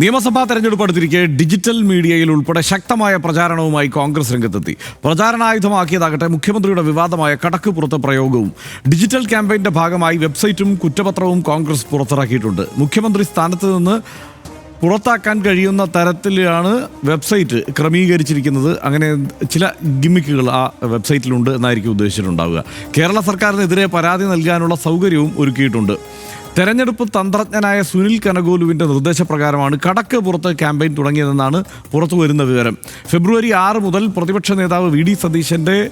നിയമസഭാ തെരഞ്ഞെടുപ്പ് അടുത്തിരിക്കെ ഡിജിറ്റൽ മീഡിയയിൽ ഉൾപ്പെടെ ശക്തമായ പ്രചാരണവുമായി കോൺഗ്രസ് രംഗത്തെത്തി. പ്രചാരണായുധമാക്കിയതാകട്ടെ മുഖ്യമന്ത്രിയുടെ വിവാദമായ കടക്ക് പുറത്ത് പ്രയോഗവും ഡിജിറ്റൽ ക്യാമ്പയിന്റെ ഭാഗമായി വെബ്സൈറ്റും കുറ്റപത്രവും കോൺഗ്രസ് പുറത്തിറക്കിയിട്ടുണ്ട്. മുഖ്യമന്ത്രി സ്ഥാനത്ത് നിന്ന് പുറത്താക്കാൻ കഴിയുന്ന തരത്തിലാണ് വെബ്സൈറ്റ് ക്രമീകരിച്ചിരിക്കുന്നത്. അങ്ങനെ ചില ഗിമ്മിക്കുകൾ ആ വെബ്സൈറ്റിലുണ്ട് എന്നായിരിക്കും ഉദ്ദേശിച്ചിട്ടുണ്ടാവുക. കേരള സർക്കാരിനെതിരെ പരാതി നൽകാനുള്ള സൗകര്യവും ഒരുക്കിയിട്ടുണ്ട്. തെരഞ്ഞെടുപ്പ് തന്ത്രജ്ഞനായ സുനിൽ കനഗോലുവിന്റെ നിർദ്ദേശപ്രകാരമാണ് കടക്ക് പുറത്ത് ക്യാമ്പയിൻ തുടങ്ങിയതെന്നാണ് പുറത്തു വരുന്ന വിവരം. ഫെബ്രുവരി ആറ് മുതൽ പ്രതിപക്ഷ നേതാവ് വി ഡി സതീശന്റെ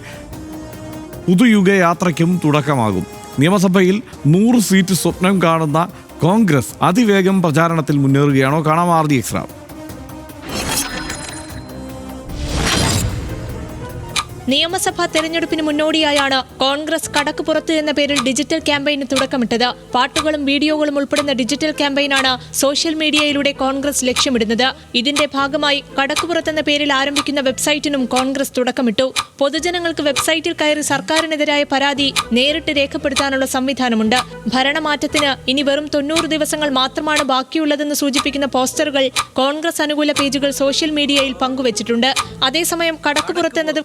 പുതുയുഗ യാത്രയ്ക്കും തുടക്കമാകും. നിയമസഭയിൽ നൂറ് സീറ്റ് സ്വപ്നം കാണുന്ന കോൺഗ്രസ് അതിവേഗം പ്രചാരണത്തിൽ മുന്നേറുകയാണോ? കാണാം ആർ ഡി എക്സ്രാം നിയമസഭാ തെരഞ്ഞെടുപ്പിന് മുന്നോടിയായാണ് കോൺഗ്രസ് കടക്ക് പുറത്ത് എന്ന പേരിൽ ഡിജിറ്റൽ ക്യാമ്പയിന് തുടക്കമിട്ടത്. പാട്ടുകളും വീഡിയോകളും ഉൾപ്പെടുന്ന ഡിജിറ്റൽ ക്യാമ്പയിനാണ് സോഷ്യൽ മീഡിയയിലൂടെ കോൺഗ്രസ് ലക്ഷ്യമിടുന്നത്. ഇതിന്റെ ഭാഗമായി കടക്കുപുറത്ത് എന്ന പേരിൽ ആരംഭിക്കുന്ന വെബ്സൈറ്റിനും കോൺഗ്രസ് തുടക്കമിട്ടു. പൊതുജനങ്ങൾക്ക് വെബ്സൈറ്റിൽ കയറി സർക്കാരിനെതിരായ പരാതി നേരിട്ട് രേഖപ്പെടുത്താനുള്ള സംവിധാനമുണ്ട്. ഭരണമാറ്റത്തിന് ഇനി വെറും തൊണ്ണൂറ് ദിവസങ്ങൾ മാത്രമാണ് ബാക്കിയുള്ളതെന്ന് സൂചിപ്പിക്കുന്ന പോസ്റ്ററുകൾ കോൺഗ്രസ് അനുകൂല പേജുകൾ സോഷ്യൽ മീഡിയയിൽ പങ്കുവച്ചിട്ടുണ്ട്. അതേസമയം കടക്കുപുറത്ത് എന്നത്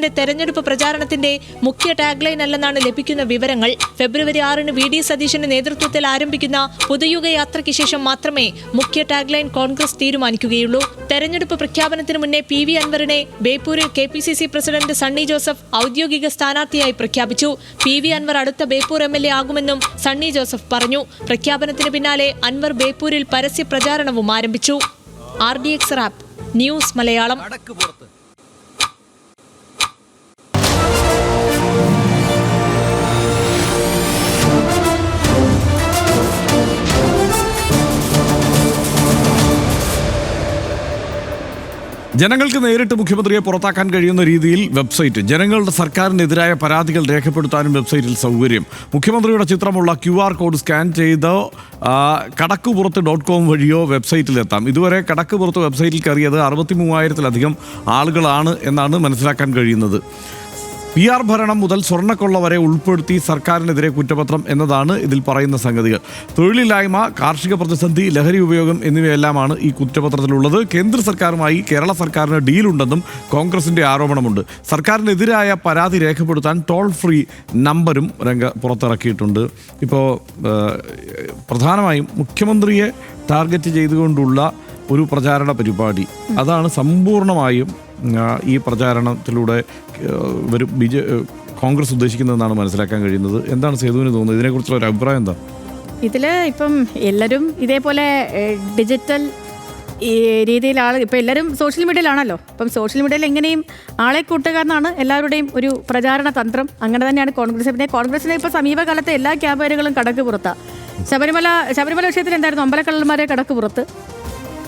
കോൺഗ്രസിന്റെ തെരഞ്ഞെടുപ്പ് പ്രചാരണത്തിന്റെ മുഖ്യ ടാഗ്ലൈൻ അല്ലെന്നാണ് ലഭിക്കുന്ന വിവരങ്ങൾ. ഫെബ്രുവരി ആറിന് വി ഡി സതീശന്റെ നേതൃത്വത്തിൽ ആരംഭിക്കുന്ന പുതുയുഗ യാത്രയ്ക്ക് ശേഷം മാത്രമേ മുഖ്യ ടാഗ്ലൈൻ കോൺഗ്രസ് തീരുമാനിക്കുകയുള്ളൂ. തെരഞ്ഞെടുപ്പ് പ്രഖ്യാപനത്തിന് മുന്നേ പി വി അൻവറിനെ ബേപ്പൂരിൽ K P C C president Sunny Joseph ഔദ്യോഗിക സ്ഥാനാർത്ഥിയായി പ്രഖ്യാപിച്ചു. പി വി അൻവർ അടുത്ത ബേപ്പൂർ എം എൽ എ ആകുമെന്നും സണ്ണി ജോസഫ് പറഞ്ഞു. പ്രഖ്യാപനത്തിന് പിന്നാലെ അൻവർ ബേപ്പൂരിൽ പരസ്യ പ്രചാരണവും ആരംഭിച്ചു. R D X rap news Malayalam. ജനങ്ങൾക്ക് നേരിട്ട് മുഖ്യമന്ത്രിയെ പുറത്താക്കാൻ കഴിയുന്ന രീതിയിൽ വെബ്സൈറ്റ് ജനങ്ങളുടെ സർക്കാരിനെതിരായ പരാതികൾ രേഖപ്പെടുത്താനും വെബ്സൈറ്റിൽ സൗകര്യം. മുഖ്യമന്ത്രിയുടെ ചിത്രമുള്ള ക്യു ആർ കോഡ് സ്കാൻ ചെയ്ത് കടക്കുപുറത്ത് ഡോട്ട് കോം വഴിയോ വെബ്സൈറ്റിലെത്താം. ഇതുവരെ കടക്കുപുറത്ത് വെബ്സൈറ്റിൽ കയറിയത് അറുപത്തി മൂവായിരത്തിലധികം ആളുകളാണ് എന്നാണ് മനസ്സിലാക്കാൻ കഴിയുന്നത്. പി ആർ ഭരണം മുതൽ സ്വർണക്കൊള്ള വരെ ഉൾപ്പെടുത്തി സർക്കാരിനെതിരെ കുറ്റപത്രം എന്നതാണ് ഇതിൽ പറയുന്ന സംഗതികൾ. തൊഴിലില്ലായ്മ കാർഷിക പ്രതിസന്ധി ലഹരി ഉപയോഗം എന്നിവയെല്ലാമാണ് ഈ കുറ്റപത്രത്തിലുള്ളത്. കേന്ദ്ര സർക്കാരുമായി കേരള സർക്കാരിന് ഡീലുണ്ടെന്നും കോൺഗ്രസിന്റെ ആരോപണമുണ്ട്. സർക്കാരിനെതിരായ പരാതി രേഖപ്പെടുത്താൻ ടോൾ ഫ്രീ നമ്പരും രംഗ പുറത്തിറക്കിയിട്ടുണ്ട്. ഇപ്പോൾ പ്രധാനമായും മുഖ്യമന്ത്രിയെ ടാർഗറ്റ് ചെയ്തുകൊണ്ടുള്ള ഒരു പ്രചാരണ പരിപാടി. അതാണ് സമ്പൂർണമായും ഈ പ്രചാരണത്തിലൂടെ ഒരു ബി ജെ കോൺഗ്രസ് ഉദ്ദേശിക്കുന്നതെന്നാണ് മനസ്സിലാക്കാൻ കഴിയുന്നത്. എന്താണ് സേതുവിന് തോന്നുന്നത്? ഇതിനെക്കുറിച്ചുള്ള ഒരു അഭിപ്രായം എന്താ? ഇതിൽ ഇപ്പം എല്ലാവരും ഇതേപോലെ ഡിജിറ്റൽ ഈ രീതിയിൽ ആൾ ഇപ്പം എല്ലാവരും സോഷ്യൽ മീഡിയയിലാണല്ലോ അപ്പം സോഷ്യൽ മീഡിയയിൽ എങ്ങനെയും ആളെ കൂട്ടുക എന്നാണ് എല്ലാവരുടെയും ഒരു പ്രചാരണ തന്ത്രം. അങ്ങനെ തന്നെയാണ് കോൺഗ്രസ്. പിന്നെ കോൺഗ്രസിനെ ഇപ്പോൾ സമീപകാലത്തെ എല്ലാ ക്യാമ്പയിനുകളും കടക്ക് പുറത്താണ് ശബരിമല ശബരിമല വിഷയത്തിൽ എന്തായിരുന്നു? അമ്പലക്കള്ളന്മാരെ കടക്ക് പുറത്ത്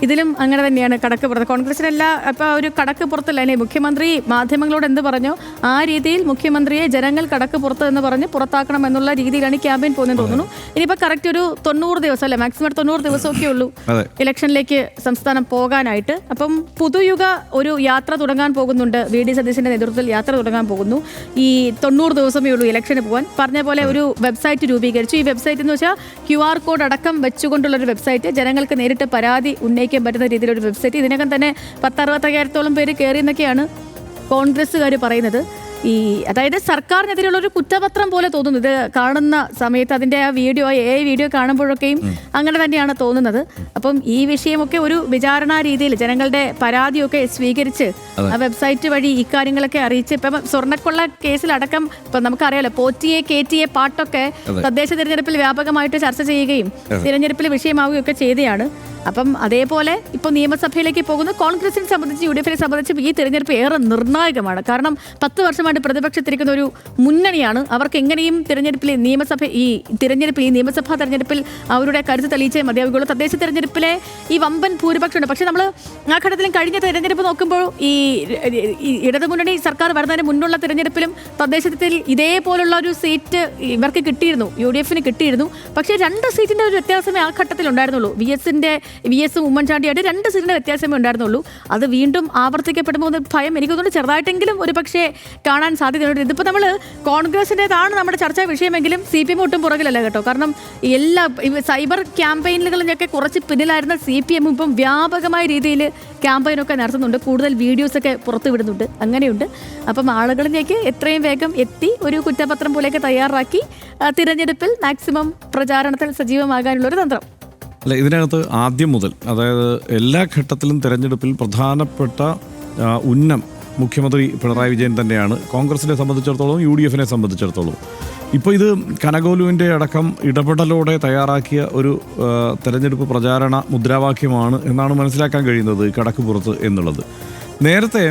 ഇതിലും അങ്ങനെ തന്നെയാണ് കടക്ക് പുറത്ത്. കോൺഗ്രസിനല്ല ഇപ്പോൾ ഒരു കടക്ക് പുറത്തല്ല ഇനി മുഖ്യമന്ത്രി മാധ്യമങ്ങളോട് എന്ത് പറഞ്ഞു? ആ രീതിയിൽ മുഖ്യമന്ത്രിയെ ജനങ്ങൾ കടക്ക് പുറത്ത് എന്ന് പറഞ്ഞ് പുറത്താക്കണം എന്നുള്ള രീതിയിലാണ് ഈ ക്യാമ്പയിൻ പോകുന്നത് തോന്നുന്നു. ഇനിയിപ്പോൾ കറക്റ്റ് ഒരു തൊണ്ണൂറ് ദിവസം അല്ലെ? മാക്സിമം തൊണ്ണൂറ് ദിവസമൊക്കെ ഉള്ളൂ. ഇലക്ഷനിലേക്ക് സംസ്ഥാനം പോകാനായിട്ട്. അപ്പം പുതുയുഗ ഒരു യാത്ര തുടങ്ങാൻ പോകുന്നുണ്ട്. വി ഡി സതീശന്റെ നേതൃത്വത്തിൽ യാത്ര തുടങ്ങാൻ പോകുന്നു. ഈ തൊണ്ണൂറ് ദിവസമേ ഉള്ളൂ ഇലക്ഷന് പോകാൻ. പറഞ്ഞ പോലെ ഒരു വെബ്സൈറ്റ് രൂപീകരിച്ചു. ഈ വെബ്സൈറ്റ് എന്ന് വെച്ചാൽ ക്യു ആർ കോഡ് അടക്കം വെച്ചുകൊണ്ടുള്ള ഒരു വെബ്സൈറ്റ്. ജനങ്ങൾക്ക് നേരിട്ട് പരാതി ഉന്നയിക്കാൻ പറ്റുന്ന രീതിയിലൊരു വെബ്സൈറ്റ്. ഇതിനകം തന്നെ പത്തറുപത്തയ്യായിരത്തോളം പേര് കയറി എന്നൊക്കെയാണ് കോൺഗ്രസ്സുകാർ പറയുന്നത്. ഈ അതായത് സർക്കാരിനെതിരെയുള്ള ഒരു കുറ്റപത്രം പോലെ തോന്നുന്നു. ഇത് കാണുന്ന സമയത്ത് അതിന്റെ ആ വീഡിയോ എ വീഡിയോ കാണുമ്പോഴൊക്കെയും അങ്ങനെ തന്നെയാണ് തോന്നുന്നത്. അപ്പം ഈ വിഷയമൊക്കെ ഒരു വിചാരണ രീതിയിൽ ജനങ്ങളുടെ പരാതിയൊക്കെ സ്വീകരിച്ച് ആ വെബ്സൈറ്റ് വഴി ഇക്കാര്യങ്ങളൊക്കെ അറിയിച്ച് ഇപ്പം സ്വർണക്കൊള്ള കേസിലടക്കം ഇപ്പം നമുക്കറിയാലോ പോറ്റിയെ കേറ്റിയെ പാട്ടൊക്കെ തദ്ദേശ തിരഞ്ഞെടുപ്പിൽ വ്യാപകമായിട്ട് ചർച്ച ചെയ്യുകയും തിരഞ്ഞെടുപ്പിൽ വിഷയമാവുകയൊക്കെ ചെയ്തതാണ് അപ്പം അതേപോലെ ഇപ്പോൾ നിയമസഭയിലേക്ക് പോകുന്ന കോൺഗ്രസിനെ സംബന്ധിച്ച് യു ഡി എഫിനെ സംബന്ധിച്ച് ഈ തെരഞ്ഞെടുപ്പ് ഏറെ നിർണായകമാണ്. കാരണം പത്ത് വർഷമായിട്ട് പ്രതിപക്ഷത്തിരിക്കുന്ന ഒരു മുന്നണിയാണ്. അവർക്ക് എങ്ങനെയും തിരഞ്ഞെടുപ്പിൽ നിയമസഭ ഈ തിരഞ്ഞെടുപ്പിൽ ഈ നിയമസഭാ തെരഞ്ഞെടുപ്പിൽ അവരുടെ കരുത്ത് തെളിയിച്ചേ മതിയാവുകയുള്ളൂ. തദ്ദേശ തെരഞ്ഞെടുപ്പിലെ ഈ വമ്പൻ ഭൂരിപക്ഷമുണ്ട്. പക്ഷെ നമ്മൾ ആ ഘട്ടത്തിലും കഴിഞ്ഞ തെരഞ്ഞെടുപ്പ് നോക്കുമ്പോൾ ഈ ഇടതുമുന്നണി സർക്കാർ വരുന്നതിന് മുന്നുള്ള തെരഞ്ഞെടുപ്പിലും തദ്ദേശത്തിൽ ഇതേപോലുള്ള ഒരു സീറ്റ് ഇവർക്ക് കിട്ടിയിരുന്നു. യു ഡി എഫിന് കിട്ടിയിരുന്നു. പക്ഷേ രണ്ട് സീറ്റിന്റെ ഒരു വ്യത്യാസമേ ആ ഘട്ടത്തിലുണ്ടായിരുന്നുള്ളൂ. വി എസിന്റെ വി എസും ഉമ്മൻചാണ്ടിയായിട്ട് രണ്ട് സീറ്റിന്റെ വ്യത്യാസമേ ഉണ്ടായിരുന്നുള്ളൂ. അത് വീണ്ടും ആവർത്തിക്കപ്പെടുമ്പോൾ ഒന്ന് ഭയം എനിക്ക് തോന്നുന്നു. ചെറുതായിട്ടെങ്കിലും ഒരു പക്ഷേ കാണാൻ സാധ്യതയുണ്ട്. ഇതിപ്പോൾ നമ്മൾ കോൺഗ്രസിന്റെതാണ് നമ്മുടെ ചർച്ചാ വിഷയമെങ്കിലും സി പി എം ഒട്ടും പുറകിലല്ല കേട്ടോ. കാരണം എല്ലാ സൈബർ ക്യാമ്പയിനുകളിലൊക്കെ കുറച്ച് പിന്നിലായിരുന്ന സി പി എം ഇപ്പം വ്യാപകമായ രീതിയിൽ ക്യാമ്പയിനൊക്കെ നടത്തുന്നുണ്ട്. കൂടുതൽ വീഡിയോസൊക്കെ പുറത്തു വിടുന്നുണ്ട്. അങ്ങനെയുണ്ട്. അപ്പം ആളുകളിലേക്ക് എത്രയും വേഗം എത്തി ഒരു കുറ്റപത്രം പോലെയൊക്കെ തയ്യാറാക്കി തിരഞ്ഞെടുപ്പിൽ മാക്സിമം പ്രചാരണത്തിൽ സജീവമാകാനുള്ള ഒരു തന്ത്രം. അല്ല ഇതിനകത്ത് ആദ്യം മുതൽ അതായത് എല്ലാ ഘട്ടത്തിലും തെരഞ്ഞെടുപ്പിൽ പ്രധാനപ്പെട്ട ഉന്നം മുഖ്യമന്ത്രി പിണറായി വിജയൻ തന്നെയാണ്. കോൺഗ്രസിനെ സംബന്ധിച്ചിടത്തോളം യു ഡി എഫിനെ സംബന്ധിച്ചിടത്തോളം. ഇപ്പോൾ ഇത് കനകോലുവിന്റെ അടക്കം ഇടപെടലോടെ തയ്യാറാക്കിയ ഒരു തെരഞ്ഞെടുപ്പ് പ്രചാരണ മുദ്രാവാക്യമാണ് എന്നാണ് മനസ്സിലാക്കാൻ കഴിയുന്നത് കടക്ക് പുറത്ത് എന്നുള്ളത്. നേരത്തെ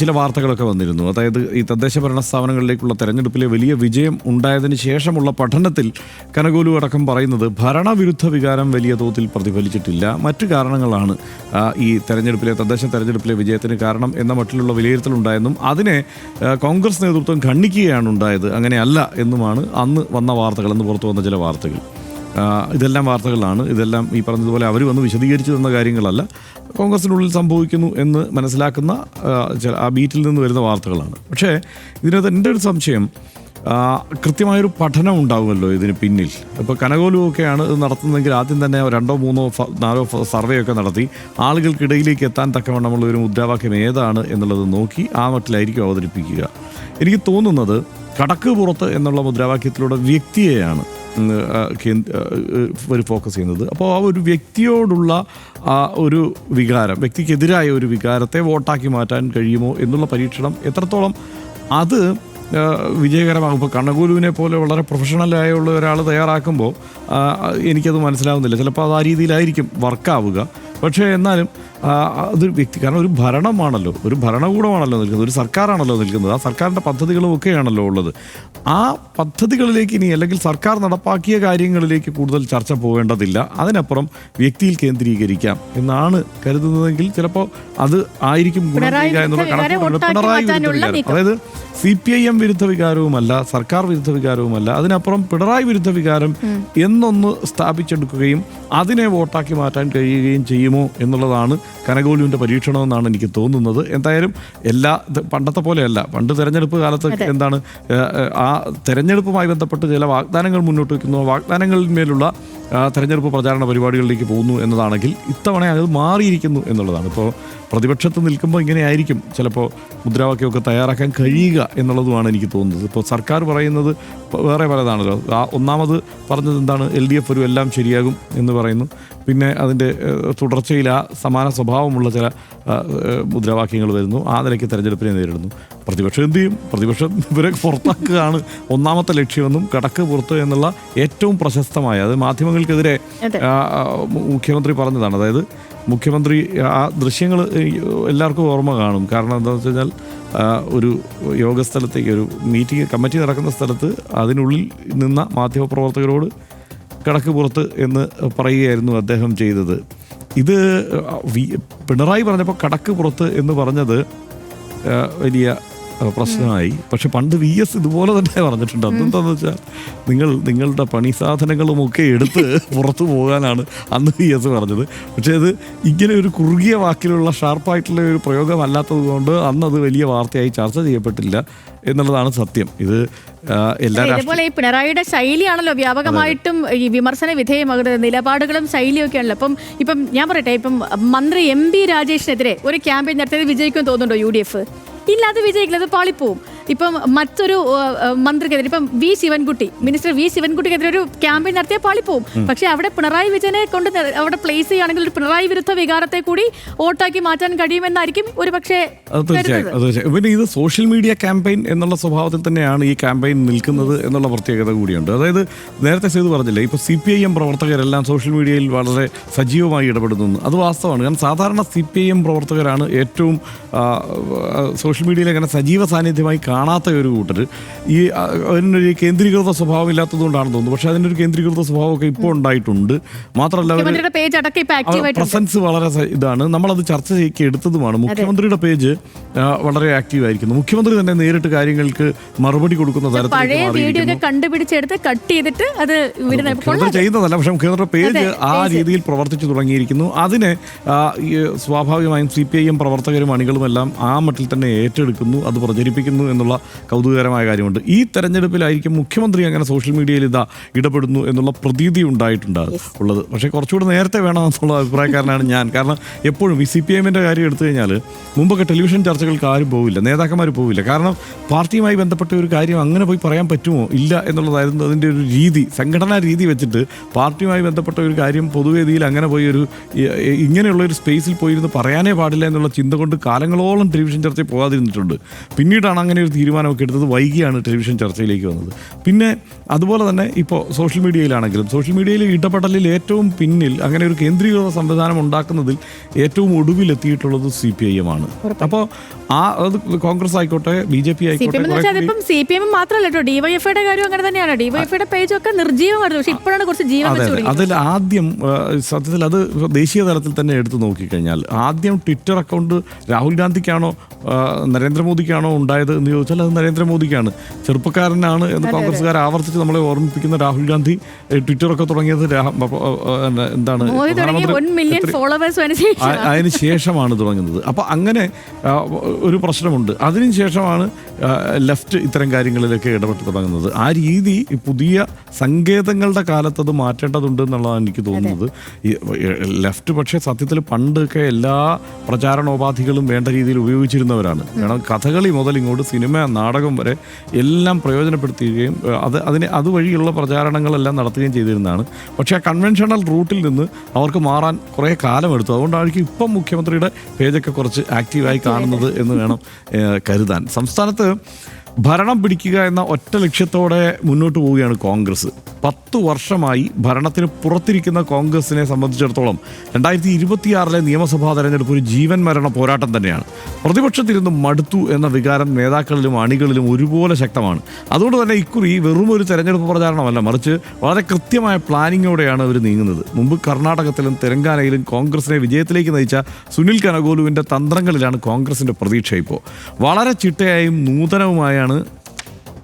ചില വാർത്തകളൊക്കെ വന്നിരുന്നു. അതായത് ഈ തദ്ദേശ ഭരണ സ്ഥാപനങ്ങളിലേക്കുള്ള തെരഞ്ഞെടുപ്പിലെ വലിയ വിജയം ഉണ്ടായതിനു ശേഷമുള്ള പഠനത്തിൽ കനകോലു അടക്കം പറയുന്നത് ഭരണവിരുദ്ധ വികാരം വലിയ തോതിൽ പ്രതിഫലിച്ചിട്ടില്ല. മറ്റു കാരണങ്ങളാണ് ഈ തെരഞ്ഞെടുപ്പിലെ തദ്ദേശ തെരഞ്ഞെടുപ്പിലെ വിജയത്തിന് കാരണം എന്ന മട്ടിലുള്ള വിലയിരുത്തലുണ്ടായെന്നും അതിനെ കോൺഗ്രസ് നേതൃത്വം ഖണ്ഡിക്കുകയാണ് ഉണ്ടായത്. അങ്ങനെയല്ല എന്നുമാണ് അന്ന് വന്ന വാർത്തകൾ അന്ന് പുറത്തു വന്ന ചില വാർത്തകൾ. ഇതെല്ലാം വാർത്തകളാണ്. ഇതെല്ലാം ഈ പറഞ്ഞതുപോലെ അവർ വന്ന് വിശദീകരിച്ചു തന്ന കാര്യങ്ങളല്ല. കോൺഗ്രസിനുള്ളിൽ സംഭവിക്കുന്നു എന്ന് മനസ്സിലാക്കുന്ന ആ, ബീറ്റിൽ നിന്ന് വരുന്ന വാർത്തകളാണ്. പക്ഷേ ഇതിനകത്ത് എന്റെ ഒരു സംശയം കൃത്യമായൊരു പഠനം ഉണ്ടാവുമല്ലോ ഇതിന് പിന്നിൽ? ഇപ്പോൾ കനകോലുമൊക്കെയാണ് ഇത് നടത്തുന്നതെങ്കിൽ ആദ്യം തന്നെ രണ്ടോ മൂന്നോ നാലോ സർവേ ഒക്കെ നടത്തി. ആളുകൾക്കിടയിലേക്ക് എത്താൻ തക്കവണ്ണമുള്ള ഒരു മുദ്രാവാക്യം ഏതാണ് എന്നുള്ളത് നോക്കി ആ മട്ടിലായിരിക്കും അവതരിപ്പിക്കുക. എനിക്ക് തോന്നുന്നത് കടക്ക് പുറത്ത് എന്നുള്ള മുദ്രാവാക്യത്തിലൂടെ വ്യക്തിയെയാണ് ഒരു ഫോക്കസ് ചെയ്യുന്നത്. അപ്പോൾ ആ ഒരു വ്യക്തിയോടുള്ള ആ ഒരു വികാരം വ്യക്തിക്കെതിരായ ഒരു വികാരത്തെ വോട്ടാക്കി മാറ്റാൻ കഴിയുമോ എന്നുള്ള പരീക്ഷണം എത്രത്തോളം അത് വിജയകരമാകും? ഇപ്പോൾ കണ്ണഗുരുവിനെ പോലെ വളരെ പ്രൊഫഷണലായുള്ള ഒരാൾ തയ്യാറാക്കുമ്പോൾ എനിക്കത് മനസ്സിലാവുന്നില്ല. ചിലപ്പോൾ അത് ആ രീതിയിലായിരിക്കും വർക്കാവുക പക്ഷേ എന്നാലും അതൊരു വ്യക്തി. കാരണം ഒരു ഭരണമാണല്ലോ. ഒരു ഭരണകൂടമാണല്ലോ നിൽക്കുന്നത്. ഒരു സർക്കാരാണല്ലോ നിൽക്കുന്നത്. ആ സർക്കാരിന്റെ പദ്ധതികളും ഒക്കെയാണല്ലോ ഉള്ളത്. ആ പദ്ധതികളിലേക്ക് ഇനി അല്ലെങ്കിൽ സർക്കാർ നടപ്പാക്കിയ കാര്യങ്ങളിലേക്ക് കൂടുതൽ ചർച്ച പോകേണ്ടതില്ല. അതിനപ്പുറം വ്യക്തിയിൽ കേന്ദ്രീകരിക്കാം എന്നാണ് കരുതുന്നതെങ്കിൽ ചിലപ്പോൾ അത് ആയിരിക്കും എന്നുള്ള. ഒട്ടാക്കി പിണറായി വിരുദ്ധ വികാരം. അതായത് സി പി ഐ എം വിരുദ്ധ വികാരവുമല്ല സർക്കാർ വിരുദ്ധ വികാരവുമല്ല അതിനപ്പുറം പിണറായി വിരുദ്ധ വികാരം എന്നൊന്ന് സ്ഥാപിച്ചെടുക്കുകയും അതിനെ വോട്ടാക്കി മാറ്റാൻ കഴിയുകയും ചെയ്യുമോ എന്നുള്ളതാണ് കനകോലുവിന്റെ പരീക്ഷണമെന്നാണ് എനിക്ക് തോന്നുന്നത്. എന്തായാലും എല്ലാ പണ്ടത്തെ പോലെയല്ല. പണ്ട് തെരഞ്ഞെടുപ്പ് കാലത്ത് എന്താണ് ആ തെരഞ്ഞെടുപ്പുമായി ബന്ധപ്പെട്ട് ചില വാഗ്ദാനങ്ങൾ മുന്നോട്ട് വയ്ക്കുന്നു വാഗ്ദാനങ്ങളിന്മേലുള്ള തെരഞ്ഞെടുപ്പ് പ്രചാരണ പരിപാടികളിലേക്ക് പോകുന്നു എന്നതാണെങ്കിൽ ഇത്തവണ അത് മാറിയിരിക്കുന്നു എന്നുള്ളതാണ്. ഇപ്പോൾ പ്രതിപക്ഷത്ത് നിൽക്കുമ്പോൾ ഇങ്ങനെയായിരിക്കും ചിലപ്പോൾ മുദ്രാവാക്യമൊക്കെ തയ്യാറാക്കാൻ കഴിയുക എന്നുള്ളതുമാണ് എനിക്ക് തോന്നുന്നത്. ഇപ്പോൾ സർക്കാർ പറയുന്നത് വേറെ പലതാണല്ലോ. ആ ഒന്നാമത് പറഞ്ഞത് എന്താണ്? എൽ ഡി എഫ് ഒരു എല്ലാം ശരിയാകും എന്ന് പറയുന്നു. പിന്നെ അതിന്റെ തുടർച്ചയിൽ ആ സമാന സ്വഭാവമുള്ള ചില മുദ്രാവാക്യങ്ങൾ വരുന്നു. ആ നിലയ്ക്ക് തെരഞ്ഞെടുപ്പിനെ നേരിടുന്നു. പ്രതിപക്ഷം എന്ത് ചെയ്യും? പ്രതിപക്ഷം ഇവരെ പുറത്താക്കുകയാണ് ഒന്നാമത്തെ ലക്ഷ്യമെന്നും കടക്ക് പുറത്ത് എന്നുള്ള ഏറ്റവും പ്രശസ്തമായ അത് മാധ്യമങ്ങൾക്കെതിരെ മുഖ്യമന്ത്രി പറഞ്ഞതാണ്. അതായത് മുഖ്യമന്ത്രി ആ ദൃശ്യങ്ങൾ എല്ലാവർക്കും ഓർമ്മ കാണും. കാരണം എന്താണെന്ന് വെച്ച് കഴിഞ്ഞാൽ ഒരു യോഗസ്ഥലത്തേക്ക് ഒരു മീറ്റിംഗ് കമ്മിറ്റി നടക്കുന്ന സ്ഥലത്ത് അതിനുള്ളിൽ നിന്ന മാധ്യമപ്രവർത്തകരോട് കിടക്ക് പുറത്ത് എന്ന് പറയുകയായിരുന്നു അദ്ദേഹം ചെയ്തത്. ഇത് പിണറായി പറഞ്ഞപ്പോൾ കടക്ക് പുറത്ത് എന്ന് പറഞ്ഞത് വലിയ പ്രശ്നമായി. പക്ഷെ പണ്ട് വി എസ് ഇതുപോലെ തന്നെ പറഞ്ഞിട്ടുണ്ട്. അതെന്താന്ന് വെച്ചാൽ നിങ്ങൾ നിങ്ങളുടെ പണി സാധനങ്ങളുമൊക്കെ എടുത്ത് പുറത്തു പോകാനാണ് അന്ന് വി എസ് പറഞ്ഞത്. പക്ഷേ അത് ഇങ്ങനെ ഒരു കുറുകിയ വാക്കിലുള്ള ഷാർപ്പായിട്ടുള്ള ഒരു പ്രയോഗമല്ലാത്തത് കൊണ്ട് അന്ന് അത് വലിയ വാർത്തയായി ചർച്ച ചെയ്യപ്പെട്ടില്ല എന്നുള്ളതാണ് സത്യം. ഇത് ഇതുപോലെ ഈ പിണറായിയുടെ ശൈലിയാണല്ലോ വ്യാപകമായിട്ടും ഈ വിമർശന വിധേയമാകുന്നത്. നിലപാടുകളും ശൈലിയൊക്കെയാണല്ലോ. അപ്പം ഇപ്പം ഞാൻ പറയട്ടെ ഇപ്പം മന്ത്രി എം ബി രാജേഷിനെതിരെ ഒരു ക്യാമ്പയിൻ നടത്തിയത് വിജയിക്കും തോന്നുന്നുണ്ടോ യു ഡി എഫ്? ഇല്ല വിജയിക്കുന്നത് അത് പാളിപ്പോവും. ഇപ്പം മറ്റൊരു മന്ത്രിക്കെതിരെ ഇപ്പം വി ശിവൻകുട്ടി മിനിസ്റ്റർ വി ശിവൻകുട്ടിക്കെതിരെ ഒരു ക്യാമ്പയിൻ നടത്തിയ പാളിപ്പോവും. പക്ഷെ അവിടെ പിണറായി വിജയനെ കൊണ്ട് അവിടെ പ്ലേസ് ചെയ്യുകയാണെങ്കിൽ ഒരു പിണറായി വിരുദ്ധ വികാരത്തെ കൂടി വോട്ടാക്കി മാറ്റാൻ കഴിയുമെന്നായിരിക്കും ഒരു പക്ഷേ തീർച്ചയായും പിന്നെ ഇത് സോഷ്യൽ മീഡിയ ക്യാമ്പയിൻ എന്നുള്ള സ്വഭാവത്തിൽ തന്നെയാണ് ഈ ക്യാമ്പയിൻ നിൽക്കുന്നത് എന്നുള്ള പ്രത്യേകത കൂടിയുണ്ട്. അതായത് നേരത്തെ ചെയ്ത് പറഞ്ഞില്ലേ ഇപ്പോൾ സി പി ഐ എം പ്രവർത്തകരെല്ലാം സോഷ്യൽ മീഡിയയിൽ വളരെ സജീവമായി ഇടപെടുന്നു. അത് വാസ്തവമാണ്. കാരണം സാധാരണ സി പി ഐ എം പ്രവർത്തകരാണ് ഏറ്റവും സോഷ്യൽ മീഡിയയിൽ അങ്ങനെ സജീവ സാന്നിധ്യമായി കാണുന്നത് കാണാത്ത ഒരു കൂട്ടർ ഈ അതിനൊരു കേന്ദ്രീകൃത സ്വഭാവം ഇല്ലാത്തതുകൊണ്ടാണെന്ന് തോന്നുന്നു. പക്ഷേ അതിനൊരു കേന്ദ്രീകൃത സ്വഭാവമൊക്കെ ഇപ്പോൾ ഉണ്ടായിട്ടുണ്ട്. മാത്രമല്ല പ്രസൻസ് വളരെ ഇതാണ്. നമ്മളത് ചർച്ച ചെയ്യിക്ക് എടുത്തതുമാണ്. മുഖ്യമന്ത്രിയുടെ പേജ് വളരെ ആക്റ്റീവ് ആയിരിക്കുന്നു. മുഖ്യമന്ത്രി തന്നെ നേരിട്ട് കാര്യങ്ങൾക്ക് മറുപടി കൊടുക്കുന്ന തരത്തിൽ കണ്ടുപിടിച്ചെടുത്ത് കട്ട് ചെയ്തിട്ട് അത് ചെയ്യുന്നതല്ല. പക്ഷെ മുഖ്യമന്ത്രിയുടെ പേജ് ആ രീതിയിൽ പ്രവർത്തിച്ചു തുടങ്ങിയിരിക്കുന്നു. അതിനെ സ്വാഭാവികമായും സി പി ഐ എം പ്രവർത്തകരും അണികളും എല്ലാം ആ മട്ടിൽ തന്നെ ഏറ്റെടുക്കുന്നു. അത് പ്രചരിപ്പിക്കുന്നു എന്നുള്ള കൗതുകകരമായ കാര്യമുണ്ട്. ഈ തെരഞ്ഞെടുപ്പിലായിരിക്കും മുഖ്യമന്ത്രി അങ്ങനെ സോഷ്യൽ മീഡിയയിൽ ഇതാ ഇടപെടുന്നു എന്നുള്ള പ്രതീതി ഉണ്ടായിട്ടുണ്ട് ഉള്ളത്. പക്ഷേ കുറച്ചുകൂടെ നേരത്തെ വേണം എന്നുള്ള അഭിപ്രായക്കാരനാണ് ഞാൻ. കാരണം എപ്പോഴും ഈ സി പി എമ്മിന്റെ കാര്യം എടുത്തു കഴിഞ്ഞാൽ മുമ്പൊക്കെ ടെലിവിഷൻ ചർച്ചകൾക്ക് ആരും പോവില്ല നേതാക്കന്മാർ പോവില്ല. കാരണം പാർട്ടിയുമായി ബന്ധപ്പെട്ട ഒരു കാര്യം അങ്ങനെ പോയി പറയാൻ പറ്റുമോ? ഇല്ല എന്നുള്ളതായിരുന്നു അതിന്റെ ഒരു രീതി. സംഘടനാ രീതി വെച്ചിട്ട് പാർട്ടിയുമായി ബന്ധപ്പെട്ട ഒരു കാര്യം പൊതുവേദിയിൽ അങ്ങനെ പോയി ഒരു ഇങ്ങനെയുള്ള ഒരു സ്പേസിൽ പോയിരുന്ന് പറയാനേ പാടില്ല എന്നുള്ള ചിന്ത കൊണ്ട് കാലങ്ങളോളം ടെലിവിഷൻ ചർച്ചയിൽ പോകാതിരുന്നിട്ടുണ്ട്. പിന്നീടാണ് അങ്ങനെ ഒരു തീരുമാനമൊക്കെ എടുത്തത് വൈകിയാണ് ടെലിവിഷൻ ചർച്ചയിലേക്ക് വന്നത്. പിന്നെ അതുപോലെ തന്നെ ഇപ്പോൾ സോഷ്യൽ മീഡിയയിലാണെങ്കിലും സോഷ്യൽ മീഡിയയിൽ ഇടപെടലിൽ ഏറ്റവും പിന്നിൽ അങ്ങനെ ഒരു കേന്ദ്രീകൃത സംവിധാനം ഉണ്ടാക്കുന്നതിൽ ഏറ്റവും ഒടുവിലെത്തിയിട്ടുള്ളത് സി പി ഐ എം ആണ് അപ്പോൾ ആ അത് കോൺഗ്രസ് ആയിക്കോട്ടെ ബി ജെ പി ആയിക്കോട്ടെ എന്ന് കുറെ വെച്ചാൽ കൂടി- അതിപ്പം സി പി എം മാത്രമല്ല കേട്ടോ ഡിവൈഎഫ്ഐയുടെ കാര്യം അങ്ങനെ തന്നെയാണ്. ഡിവൈഎഫ്ഐയുടെ പേജ് ഒക്കെ നിർജീവമായിരുന്നു പക്ഷെ ഇപ്പോഴാണ് കുറച്ച് ജീവൻ അതിൽ ആദ്യം സത്യത്തിൽ അത് ദേശീയ തലത്തിൽ തന്നെ എടുത്തു നോക്കിക്കഴിഞ്ഞാൽ ആദ്യം ട്വിറ്റർ അക്കൗണ്ട് രാഹുൽ ഗാന്ധിക്കാണോ നരേന്ദ്രമോദിക്കാണോ ഉണ്ടായത് എന്ന് ചോദിച്ചാൽ അത് നരേന്ദ്രമോദിക്കാണ്. ചെറുപ്പക്കാരനാണ് എന്ന് കോൺഗ്രസ്സുകാർ ആവർത്തിച്ച് നമ്മളെ ഓർമ്മിപ്പിക്കുന്ന രാഹുൽ ഗാന്ധി ട്വിറ്ററൊക്കെ തുടങ്ങിയത് എന്താണ് അതിന് ശേഷമാണ് തുടങ്ങുന്നത്. അപ്പോൾ അങ്ങനെ ഒരു പ്രശ്നമുണ്ട്. അതിനു ശേഷമാണ് ലെഫ്റ്റ് ഇത്തരം കാര്യങ്ങളിലൊക്കെ ഇടപെട്ട് തുടങ്ങുന്നത്. ആ രീതി പുതിയ സങ്കേതങ്ങളുടെ കാലത്ത് അത് മാറ്റേണ്ടതുണ്ട് എന്നുള്ളതാണ് എനിക്ക് തോന്നുന്നത്. ലെഫ്റ്റ് പക്ഷേ സത്യത്തിൽ പണ്ടൊക്കെ എല്ലാ പ്രചാരണോപാധികളും വേണ്ട രീതിയിൽ ഉപയോഗിച്ചിരുന്നവരാണ്. കാരണം കഥകളി മുതൽ ഇങ്ങോട്ട് സിനിമ നാടകം വരെ എല്ലാം പ്രയോജനപ്പെടുത്തുകയും അത് അതിന് അതുവഴിയുള്ള പ്രചാരണങ്ങളെല്ലാം നടത്തുകയും ചെയ്തിരുന്നതാണ്. പക്ഷേ ആ കൺവെൻഷണൽ റൂട്ടിൽ നിന്ന് അവർക്ക് മാറാൻ കുറേ കാലമെടുത്തു. അതുകൊണ്ടായിരിക്കും ഇപ്പം മുഖ്യമന്ത്രിയുടെ പേജൊക്കെ കുറച്ച് ആക്റ്റീവായി കാണുന്നത് എന്ന് വേണം കരുതാൻ. സംസ്ഥാനത്ത് ഭരണം പിടിക്കുക എന്ന ഒറ്റ ലക്ഷ്യത്തോടെ മുന്നോട്ട് പോവുകയാണ് കോൺഗ്രസ്. പത്തു വർഷമായി ഭരണത്തിന് പുറത്തിരിക്കുന്ന കോൺഗ്രസിനെ സംബന്ധിച്ചിടത്തോളം രണ്ടായിരത്തി ഇരുപത്തിയാറിലെ നിയമസഭാ തെരഞ്ഞെടുപ്പ് ഒരു ജീവൻ മരണ പോരാട്ടം തന്നെയാണ്. പ്രതിപക്ഷത്തിരുന്ന് മടുത്തു എന്ന വികാരം നേതാക്കളിലും അണികളിലും ഒരുപോലെ ശക്തമാണ്. അതുകൊണ്ട് തന്നെ ഇക്കുറി വെറും ഒരു തെരഞ്ഞെടുപ്പ് പ്രചാരണമല്ല മറിച്ച് വളരെ കൃത്യമായ പ്ലാനിങ്ങോടെയാണ് അവർ നീങ്ങുന്നത്. മുമ്പ് കർണാടകത്തിലും തെലങ്കാനയിലും കോൺഗ്രസിനെ വിജയത്തിലേക്ക് നയിച്ച സുനിൽ കനഗോലുവിന്റെ തന്ത്രങ്ങളിലാണ് കോൺഗ്രസിന്റെ പ്രതീക്ഷ ഇപ്പോൾ വളരെ ചിട്ടയായും നൂതനവുമായാണ്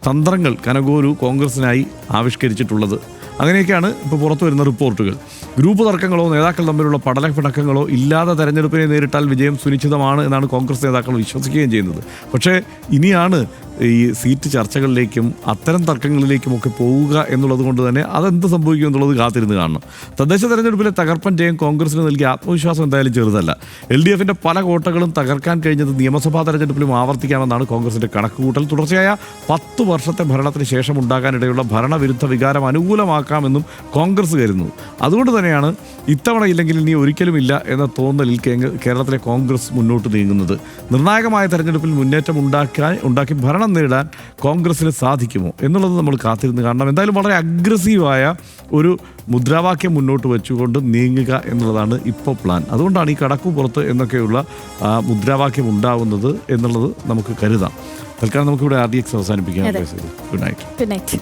തന്ത്രങ്ങൾ കനഗോരു കോൺഗ്രസിനായി ആവിഷ്കരിച്ചിട്ടുള്ളത്. അങ്ങനെയൊക്കെയാണ് ഇപ്പോൾ പുറത്തു വരുന്ന റിപ്പോർട്ടുകൾ. ഗ്രൂപ്പ് തർക്കങ്ങളോ നേതാക്കൾ തമ്മിലുള്ള പടലപ്പിണക്കങ്ങളോ ഇല്ലാതെ തെരഞ്ഞെടുപ്പിനെ നേരിട്ടാൽ വിജയം സുനിശ്ചിതമാണ് എന്നാണ് കോൺഗ്രസ് നേതാക്കൾ വിശ്വസിക്കുകയും ചെയ്യുന്നത്. പക്ഷേ ഇനിയാണ് ഈ സീറ്റ് ചർച്ചകളിലേക്കും അത്തരം തർക്കങ്ങളിലേക്കും ഒക്കെ പോവുക എന്നുള്ളത് കൊണ്ട് തന്നെ അതെന്ത് സംഭവിക്കും എന്നുള്ളത് കാത്തിരുന്ന് കാണണം. തദ്ദേശ തെരഞ്ഞെടുപ്പിലെ തകർപ്പൻ ജയം കോൺഗ്രസിന് നൽകിയ ആത്മവിശ്വാസം എന്തായാലും ചെറുതല്ല. എൽ ഡി എഫിന്റെ പല കോട്ടകളും തകർക്കാൻ കഴിഞ്ഞത് നിയമസഭാ തെരഞ്ഞെടുപ്പിലും ആവർത്തിക്കാമെന്നാണ് കോൺഗ്രസിന്റെ കണക്കുകൂട്ടൽ. തുടർച്ചയായ പത്ത് വർഷത്തെ ഭരണത്തിന് ശേഷം ഉണ്ടാകാനിടയുള്ള ഭരണവിരുദ്ധ വികാരം അനുകൂലമാക്കാമെന്നും കോൺഗ്രസ് കരുതുന്നു. അതുകൊണ്ട് തന്നെയാണ് ഇത്തവണ ഇല്ലെങ്കിൽ ഇനി ഒരിക്കലും ഇല്ല എന്ന തോന്നലിൽ കേരളത്തിലെ കോൺഗ്രസ് മുന്നോട്ട് നീങ്ങുന്നത്. നിർണായകമായ തെരഞ്ഞെടുപ്പിൽ മുന്നേറ്റം ഉണ്ടാക്കാൻ ഉണ്ടാക്കി ഭരണം നേടാൻ കോൺഗ്രസ്സിന് സാധിക്കുമോ എന്നുള്ളത് നമ്മൾ കാത്തിരുന്ന് കാണണം. എന്തായാലും വളരെ അഗ്രസീവായ ഒരു മുദ്രാവാക്യം മുന്നോട്ട് വെച്ചുകൊണ്ട് നീങ്ങുക എന്നുള്ളതാണ് ഇപ്പോൾ പ്ലാൻ അതുകൊണ്ടാണ് ഈ കടക്കു പുറത്ത് എന്നൊക്കെയുള്ള മുദ്രാവാക്യം ഉണ്ടാവുന്നത് എന്നുള്ളത് നമുക്ക് കരുതാം. തൽക്കാലം നമുക്കിവിടെ ആർ ഡി എക്സ് അവസാനിപ്പിക്കാം. Good night good night